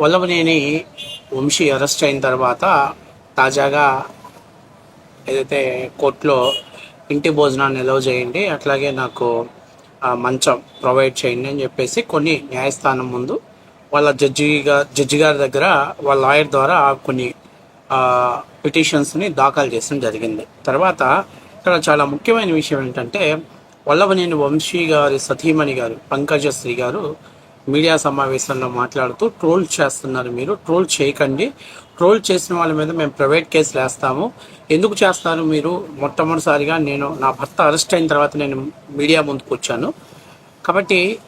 Vallabhaneni Vamsi arrest అయిన తర్వాత తాజాగా ఏదైతే కోర్టులో ఇంటి భోజనాన్ని ఎలవ్ చేయండి అట్లాగే నాకు మంచం ప్రొవైడ్ చేయండి అని చెప్పేసి కొన్ని న్యాయస్థానం ముందు వాళ్ళ జడ్జి జడ్జి గారి దగ్గర వాళ్ళ లాయర్ ద్వారా కొన్ని పిటిషన్స్ని దాఖలు చేయడం జరిగింది. తర్వాత ఇక్కడ చాలా ముఖ్యమైన విషయం ఏంటంటే వల్లభనేని వంశీ గారి సతీమణి గారు పంకజశ్రీ గారు మీడియా సమావేశంలో మాట్లాడుతూ ట్రోల్ చేస్తున్నారు మీరు. ట్రోల్ చేయకండి. ట్రోల్ చేసిన వాళ్ళ మీద మేము ప్రైవేట్ కేసులు వేస్తాము. ఎందుకు చేస్తారు మీరు? మొట్టమొదటిసారిగా నేను నా భర్త అరెస్ట్ అయిన తర్వాత నేను మీడియా ముందుకు వచ్చాను. కాబట్టి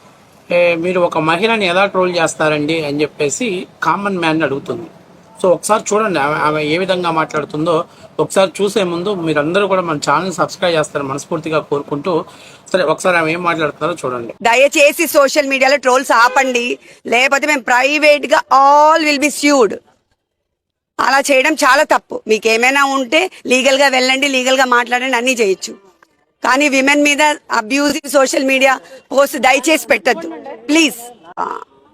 మీరు ఒక మహిళని ఎలా ట్రోల్ చేస్తారండి అని చెప్పేసి కామన్ మ్యాన్ అడుగుతుంది. సో ఒకసారి చూడండి ఆమె ఆమె ఏ విధంగా మాట్లాడుతుందో ఒకసారి చూసే ముందు మీరందరూ కూడా మన ఛానల్ సబ్స్క్రైబ్ చేస్తారని మనస్ఫూర్తిగా కోరుకుంటూ సరే ఒకసారి ఆమె ఏం మాట్లాడుతున్నారో చూడండి. దయచేసి సోషల్ మీడియాలో ట్రోల్స్ ఆపండి లేకపోతే మేము ప్రైవేట్గా ఆల్ విల్ బి స్యూడ్ అలా చేయడం చాలా తప్పు. మీకు ఏమైనా ఉంటే లీగల్గా వెళ్ళండి లీగల్గా మాట్లాడండి అన్ని చేయొచ్చు. కానీ విమెన్ మీద అబ్యూజివ్ సోషల్ మీడియా పోస్ట్ దయచేసి పెట్టద్దు. ప్లీజ్.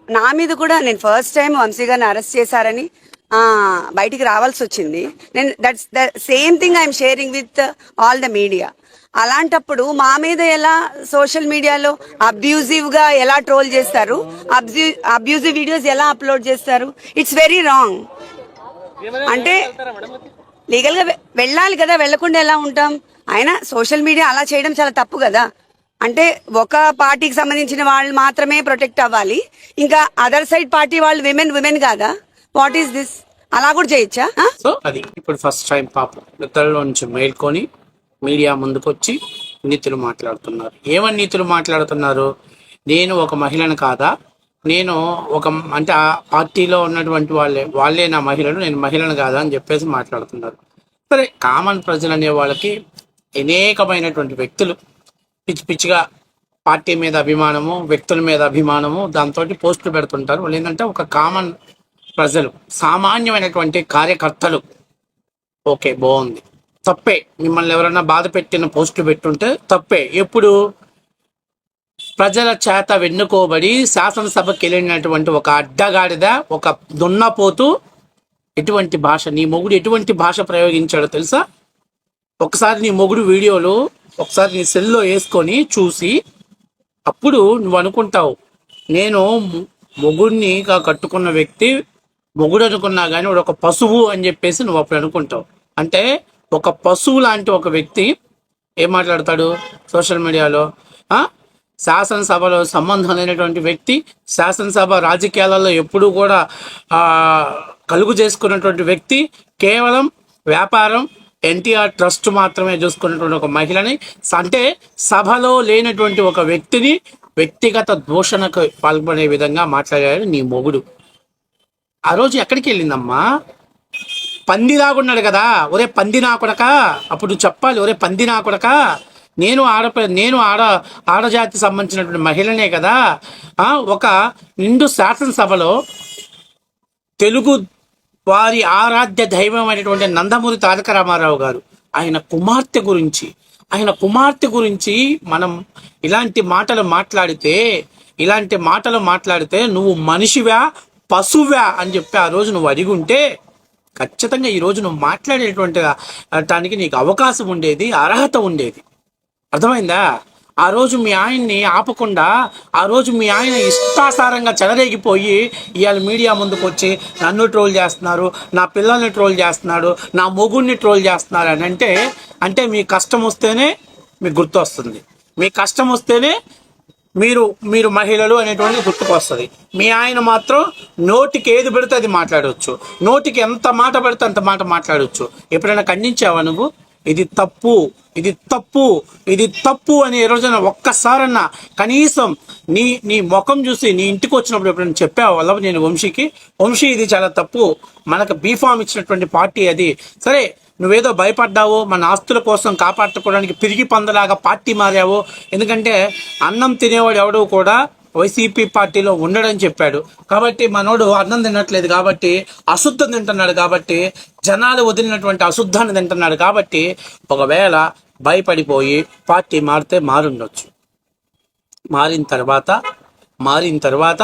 నా మీద కూడా నేను ఫస్ట్ టైం వంశీ గారిని అరెస్ట్ చేశారని బయటికి రావాల్సి వచ్చింది. నేను that's the same thing I'm sharing with all the media అలాంటప్పుడు మా మీద ఎలా సోషల్ మీడియాలో అబ్యూజివ్గా ఎలా ట్రోల్ చేస్తారు? అబ్యూజివ్ వీడియోస్ ఎలా అప్లోడ్ చేస్తారు? ఇట్స్ వెరీ రాంగ్ అంటే లీగల్గా వెళ్ళాలి కదా వెళ్ళకుండా ఎలా ఉంటాం? అయినా సోషల్ మీడియా అలా చేయడం చాలా తప్పు కదా. అంటే ఒక పార్టీకి సంబంధించిన వాళ్ళు మాత్రమే ప్రొటెక్ట్ అవ్వాలి. ఇంకా అదర్ సైడ్ పార్టీ వాళ్ళు విమెన్ విమెన్ కాదా? వాట్ ఈస్ దిస్ అలా కూడా చేయొచ్చా? సో అది. ఇప్పుడు ఫస్ట్ టైం పాప నిద్రలో నుంచి మేల్కొని మీడియా ముందుకు వచ్చి నీతులు మాట్లాడుతున్నారు. ఏమని నీతులు మాట్లాడుతున్నారు? నేను ఒక మహిళను కాదా? నేను ఒక అంటే ఆ పార్టీలో ఉన్నటువంటి వాళ్ళే వాళ్ళే నా మహిళలు నేను మహిళను కాదా అని చెప్పేసి మాట్లాడుతున్నారు. సరే కామన్ ప్రజలు అనే వాళ్ళకి అనేకమైనటువంటి వ్యక్తులు పిచ్చి పిచ్చిగా పార్టీ మీద అభిమానము వ్యక్తుల మీద అభిమానము దాంతో పోస్టులు పెడుతుంటారు. వాళ్ళు ఏంటంటే ఒక కామన్ ప్రజలు సామాన్యమైనటువంటి కార్యకర్తలు. ఓకే బాగుంది. తప్పే. మిమ్మల్ని ఎవరైనా బాధ పెట్టిన పోస్టులు పెట్టుంటే తప్పే. ఎప్పుడు? ప్రజల చేత వెన్నుకోబడి శాసనసభకి వెళ్ళినటువంటి ఒక అడ్డగాడిద ఒక దున్నపోతూ ఎటువంటి భాష నీ మొగుడు ఎటువంటి భాష ప్రయోగించాడో తెలుసా? ఒకసారి నీ మొగుడు వీడియోలు ఒకసారి నీ సెల్లో వేసుకొని చూసి అప్పుడు నువ్వు అనుకుంటావు నేను మొగుడిని కట్టుకున్న వ్యక్తి మొగుడు అనుకున్నా కానీ వాడు ఒక పశువు అని చెప్పేసి నువ్వు అప్పుడు అనుకుంటావు. అంటే ఒక పశువు లాంటి ఒక వ్యక్తి ఏం మాట్లాడతాడు సోషల్ మీడియాలో? శాసనసభలో సంబంధం లేనటువంటి వ్యక్తి శాసనసభ రాజకీయాలలో ఎప్పుడూ కూడా కలుగు చేసుకున్నటువంటి వ్యక్తి కేవలం వ్యాపారం ఎన్టీఆర్ ట్రస్ట్ మాత్రమే చూసుకున్నటువంటి ఒక మహిళని. అంటే సభలో లేనటువంటి ఒక వ్యక్తిని వ్యక్తిగత దూషణకు పాల్పడే విధంగా మాట్లాడాడు నీ మొగుడు. ఆ రోజు ఎక్కడికి వెళ్ళిందమ్మా పంది పందిలాగున్నాడు కదా ఒరే పంది నా కొడక అప్పుడు చెప్పాలి ఒరే పంది నా కొడక నేను ఆడ నేను ఆడ ఆడజాతికి సంబంధించినటువంటి మహిళనే కదా ఒక నిండు శాసనసభలో తెలుగు వారి ఆరాధ్య దైవం అయినటువంటి నందమూరి తారక రామారావు గారు ఆయన కుమార్తె గురించి ఆయన కుమార్తె గురించి మనం ఇలాంటి మాటలు మాట్లాడితే ఇలాంటి మాటలు మాట్లాడితే నువ్వు మనిషివా పశువా అని చెప్పి ఆ రోజు నువ్వు అడిగి ఉంటే ఖచ్చితంగా ఈ నువ్వు మాట్లాడేటువంటి దానికి నీకు అవకాశం ఉండేది అర్హత ఉండేది. అర్థమైందా? ఆ రోజు మీ ఆయన్ని ఆపకుండా ఆ రోజు మీ ఆయన ఇష్టాసారంగా చెలరేగిపోయి ఇవాళ మీడియా ముందుకు వచ్చి నన్ను ట్రోల్ చేస్తున్నారు నా పిల్లల్ని ట్రోల్ చేస్తున్నాడు నా మొగుడిని ట్రోల్ చేస్తున్నారు అని అంటే అంటే మీ కష్టం వస్తేనే మీకు గుర్తొస్తుంది. మీ కష్టం వస్తేనే మీరు మీరు మహిళలు అనేటువంటి గుర్తుకొస్తుంది. మీ ఆయన మాత్రం నోటికి ఏది పెడితే అది మాట్లాడవచ్చు నోటికి ఎంత మాట పెడితే అంత మాట మాట్లాడవచ్చు ఎప్పుడైనా ఖండించావా నువ్వు? ఇది తప్పు ఇది తప్పు ఇది తప్పు అని ఈ రోజున ఒక్కసారన్నా కనీసం నీ నీ ముఖం చూసి నీ ఇంటికి వచ్చినప్పుడు ఎప్పుడైనా చెప్పావు వల్ల నేను వంశీకి? వంశీ ఇది చాలా తప్పు. మనకు బీఫామ్ ఇచ్చినటువంటి పార్టీ అది. సరే నువ్వేదో భయపడ్డావు మన ఆస్తుల కోసం కాపాడుకోవడానికి పిరిగి పందలాగా పార్టీ మారావు ఎందుకంటే అన్నం తినేవాడు ఎవడు కూడా వైసీపీ పార్టీలో ఉండడని చెప్పాడు. కాబట్టి మనోడు అన్నం తినట్లేదు కాబట్టి అశుద్ధం తింటున్నాడు కాబట్టి జనాలు వదిలినటువంటి అశుద్ధాన్ని తింటున్నాడు కాబట్టి ఒకవేళ భయపడిపోయి పార్టీ మారితే మారుండొచ్చు. మారిన తర్వాత మారిన తర్వాత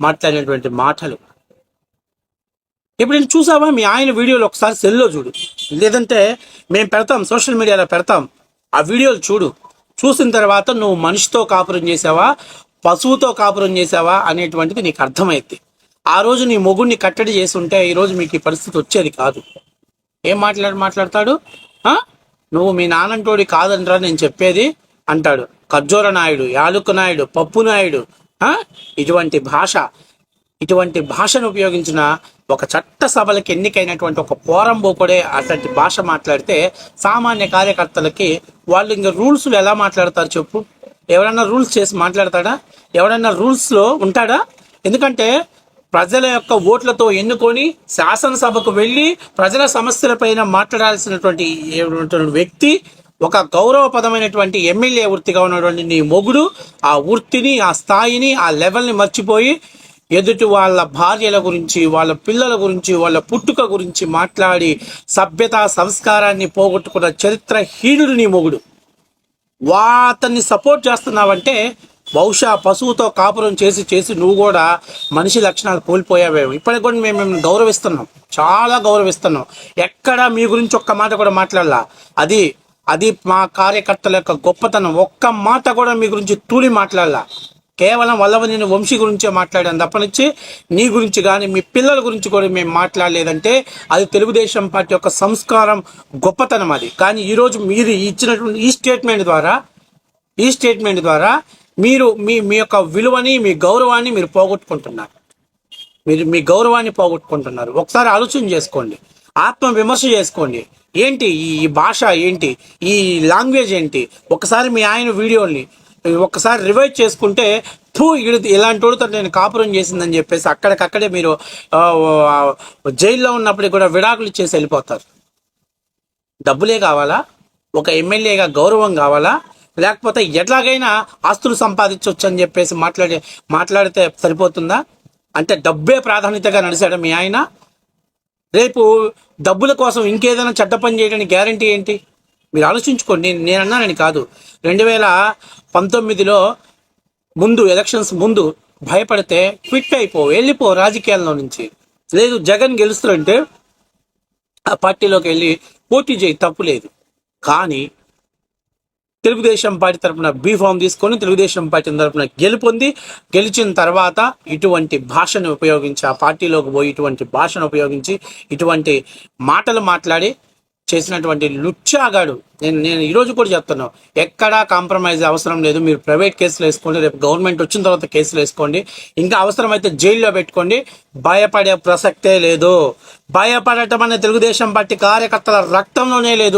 మాట్లాడినటువంటి మాటలు ఇప్పుడు నేను చూసావా? మీ ఆయన వీడియోలు ఒకసారి సెల్లో చూడు. లేదంటే మేము పెడతాం సోషల్ మీడియాలో పెడతాం. ఆ వీడియోలు చూడు. చూసిన తర్వాత నువ్వు మనిషితో కాపురం చేసావా? పశువుతో కాపురం చేసావా? అనేటువంటిది నీకు అర్థమైద్ది. ఆ రోజు నీ మొగుడిని కట్టడి చేసి ఉంటే ఈరోజు మీకు ఈ పరిస్థితి వచ్చేది కాదు. ఏం మాట్లాడు మాట్లాడతాడు? నువ్వు మీ నానంటోడి కాదంటరా నేను చెప్పేది? అంటాడు. ఖర్జూర నాయుడు యాలుక నాయుడు పప్పు నాయుడు ఇటువంటి భాష. ఇటువంటి భాషను ఉపయోగించిన ఒక చట్ట సభలకు ఎన్నికైనటువంటి ఒక పోరంబోకుడే అట్లాంటి భాష మాట్లాడితే సామాన్య కార్యకర్తలకి వాళ్ళు ఇంకా రూల్స్లు ఎలా మాట్లాడతారు చెప్పు? ఎవడన్నా రూల్స్ చేసి మాట్లాడతాడా? ఎవడన్నా రూల్స్లో ఉంటాడా? ఎందుకంటే ప్రజల యొక్క ఓట్లతో ఎన్నుకొని శాసనసభకు వెళ్ళి ప్రజల సమస్యలపైన మాట్లాడాల్సినటువంటి వ్యక్తి ఒక గౌరవపదమైనటువంటి ఎమ్మెల్యే వృత్తిగా ఉన్నటువంటి నీ మొగుడు ఆ వృత్తిని ఆ స్థాయిని ఆ లెవెల్ని మర్చిపోయి ఎదుటి వాళ్ళ భార్యల గురించి వాళ్ళ పిల్లల గురించి వాళ్ళ పుట్టుక గురించి మాట్లాడి సభ్యత సంస్కారాన్ని పోగొట్టుకున్న చరిత్రహీనుడు నీ మొగుడు. వా అతన్ని సపోర్ట్ చేస్తున్నావంటే బహుశా పశువుతో కాపురం చేసి చేసి నువ్వు కూడా మనిషి లక్షణాలు కోల్పోయావేమో ఇప్పటికి కూడా మేము మిమ్మల్ని గౌరవిస్తున్నాం. చాలా గౌరవిస్తున్నాం. ఎక్కడా మీ గురించి ఒక్క మాట కూడా మాట్లాడాల. అది అది మా కార్యకర్తల యొక్క గొప్పతనం. ఒక్క మాట కూడా మీ గురించి తూలి మాట్లాడాల. కేవలం వల్లవనేని వంశీ గురించే మాట్లాడాను తప్పనిచ్చి నీ గురించి కానీ మీ పిల్లల గురించి కూడా మేము మాట్లాడలేదంటే అది తెలుగుదేశం పార్టీ యొక్క సంస్కారం గొప్పతనం అది. కానీ ఈరోజు మీరు ఇచ్చినటువంటి ఈ స్టేట్మెంట్ ద్వారా ఈ స్టేట్మెంట్ ద్వారా మీరు మీ మీ యొక్క విలువని మీ గౌరవాన్ని మీరు పోగొట్టుకుంటున్నారు. మీరు మీ గౌరవాన్ని పోగొట్టుకుంటున్నారు. ఒకసారి ఆలోచన చేసుకోండి. ఆత్మ విమర్శ చేసుకోండి. ఏంటి ఈ భాష ఏంటి? ఈ లాంగ్వేజ్ ఏంటి? ఒకసారి మీ ఆయన వీడియోని ఒక్కసారి రివైజ్ చేసుకుంటే థూ ఇడు ఇలాంటి వాడితో నేను కాపురం చేసిందని చెప్పేసి అక్కడికక్కడే మీరు జైల్లో ఉన్నప్పటికి కూడా విడాకులు ఇచ్చేసి వెళ్ళిపోతారు. డబ్బులే కావాలా? ఒక ఎమ్మెల్యేగా గౌరవం కావాలా? లేకపోతే ఎట్లాగైనా ఆస్తులు సంపాదించవచ్చు అని చెప్పేసి మాట్లాడే మాట్లాడితే సరిపోతుందా? అంటే డబ్బే ప్రాధాన్యతగా నడిచాడు మీ ఆయన? రేపు డబ్బుల కోసం ఇంకేదైనా చెడ్డ పని చేయడానికి గ్యారంటీ ఏంటి? మీరు ఆలోచించుకోండి నేను అన్నానని కాదు. రెండు వేల పంతొమ్మిదిలో ముందు ఎలక్షన్స్ ముందు భయపడితే క్విట్ అయిపో వెళ్ళిపో రాజకీయాల్లో నుంచి. లేదు జగన్ గెలుస్తుంటే ఆ పార్టీలోకి వెళ్ళి పోటీ చేయి తప్పు లేదు. కానీ తెలుగుదేశం పార్టీ తరపున బీ ఫామ్ తీసుకొని తెలుగుదేశం పార్టీ తరపున గెలుపొంది గెలిచిన తర్వాత ఇటువంటి భాషను ఉపయోగించి ఆ పార్టీలోకి పోయి ఇటువంటి భాషను ఉపయోగించి ఇటువంటి మాటలు మాట్లాడి చేసినటువంటి లుచ్చాగాడు నేను నేను ఈరోజు కూడా చెప్తున్నాను ఎక్కడా కాంప్రమైజ్ అవసరం లేదు. మీరు ప్రైవేట్ కేసులు వేసుకోండి. రేపు గవర్నమెంట్ వచ్చిన తర్వాత కేసులు వేసుకోండి. ఇంకా అవసరమైతే జైల్లో పెట్టుకోండి. భయపడే ప్రసక్తే లేదు. భయపడటం అనే తెలుగుదేశం పార్టీ కార్యకర్తల రక్తంలోనే లేదు.